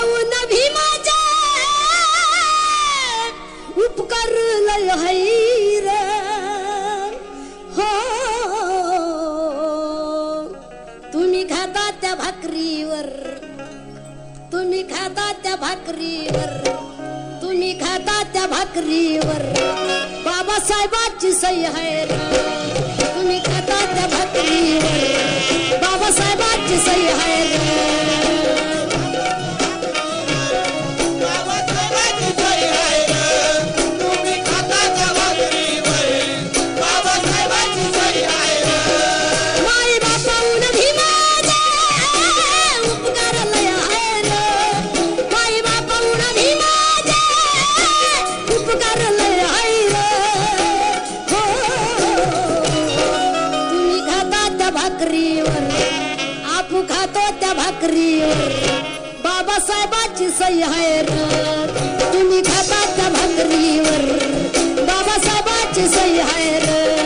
पाहून भीमाच्या उपकार लय हैर हो. तुम्ही खाता त्या भाकरीवर तुम्ही खाता त्या भाकरीवर तुम्ही खाता त्या भाकरीवर. बाबासाहेबांची सही आहे तुम्ही खाता त्या भाकरी भाकरीवर. आपू खातो त्या भाकरीवर. बाबासाहेबाची सही आहे र. तुम्ही खाता त्या भाकरीवर. बाबासाहेबाची सही आहे र.